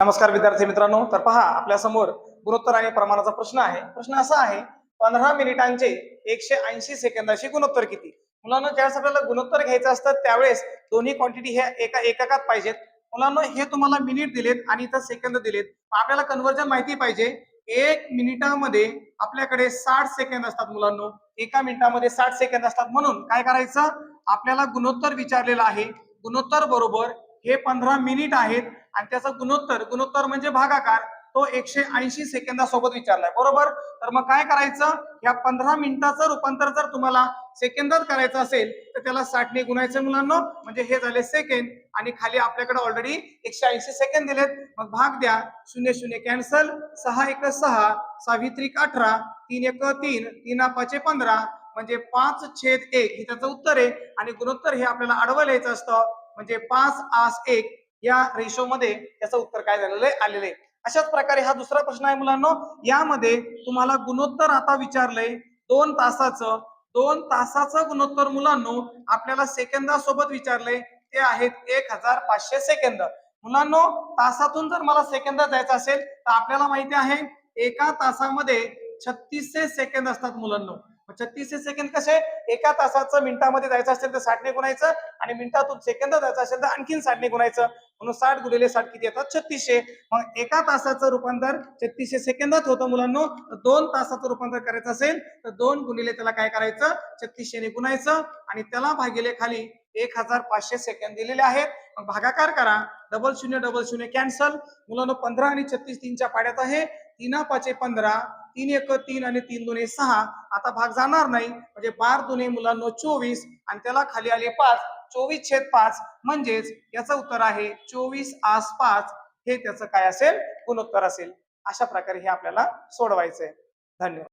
नमस्कार विद्यार्थी मित्रांनो तर पहा आपल्यासमोर गुणोत्तर आणि प्रमाणाचा प्रश्न आहे. प्रश्न असा आहे पंधरा मिनिटांचे एकशे ऐंशी सेकंदाचे गुणोत्तर किती? मुलांना ज्यावेळेस आपल्याला गुणोत्तर घ्यायचं असतं त्यावेळेस दोन्ही क्वांटिटी ह्या एका एककात पाहिजेत. मुलांना हे तुम्हाला मिनिट दिलेत आणि इथं सेकंद दिलेत. आपल्याला कन्वर्जन माहिती पाहिजे. एक मिनिटामध्ये आपल्याकडे साठ सेकंद असतात मुलांना. एका मिनिटामध्ये साठ सेकंद असतात. म्हणून काय करायचं? आपल्याला गुणोत्तर विचारलेलं आहे. गुणोत्तर बरोबर हे पंधरा मिनिट आहेत. आणि त्याचा गुणोत्तर गुणोत्तर म्हणजे भागाकार. तो एकशे ऐंशी सेकंदासोबत विचारलाय. बरोबर? तर मग काय करायचं? या पंधरा मिनिटाचं रूपांतर जर तुम्हाला सेकंदात करायचं असेल तर त्याला साठने गुणायचं मुलांना. म्हणजे हे झाले सेकंड आणि खाली आपल्याकडे ऑलरेडी एकशे ऐंशी सेकंद दिलेत. मग भाग द्या. शून्य शून्य कॅन्सल सहा एक सहा. सावित्रिक अठरा. तीन एक तीन. तीन पाचे पंधरा. म्हणजे पाच छेद एक. हे त्याचं उत्तर आहे. आणि गुणोत्तर हे आपल्याला आडवं लिहायचं असतं. म्हणजे पाच आस एक. या रेशो मध्ये त्याचं उत्तर काय झालेलं आहे? आलेलं आहे. अशाच प्रकारे हा दुसरा प्रश्न आहे मुलांना. यामध्ये तुम्हाला गुणोत्तर आता विचारलंय. दोन तासाचं दोन तासाचं गुणोत्तर मुलांनो आपल्याला सेकंदासोबत विचारलंय. ते आहेत एक हजार पाचशे सेकंद. मुलांनो तासातून जर मला सेकंदात जायचं असेल तर आपल्याला माहिती आहे एका तासामध्ये छत्तीसशे सेकंद असतात मुलांनो. छत्तीसशे सेकंद कसे? एका तासाचं मिनिटामध्ये जायचं असेल तर साठने गुणायचं आणि मिनिटातून सेकंद जायचं असेल तर आणखीन साठने गुणायचं. म्हणून साठ गुणिले साठ किती येतात? छत्तीसशे. मग एका तासाचं रूपांतर छत्तीसशे सेकंदात होतं मुलांनो. दोन तासाचं रूपांतर करायचं असेल तर दोन गुणिले त्याला काय करायचं? छत्तीसशेने गुणायचं आणि त्याला भागिले खाली एक हजार पाचशे सेकंद दिलेले आहेत. मग भागाकार करा. डबल शून्य डबल शून्य कॅन्सल. मुलांनो पंधरा आणि छत्तीस तीनच्या पाड्यात आहे. तीना पाचे पंधरा. तीन एक तीन आणि तीन दोन्ही सहा आता भाग जाणार नाही. म्हणजे बार दोन्ही मुलांनो चोवीस आणि त्याला खाली आले पाच. चोवीस छेद पाच म्हणजेच याचं उत्तर आहे चोवीस आस पाच. हे त्याचं काय असेल? गुणोत्तर असेल. अशा प्रकारे हे आपल्याला सोडवायचंय. धन्यवाद.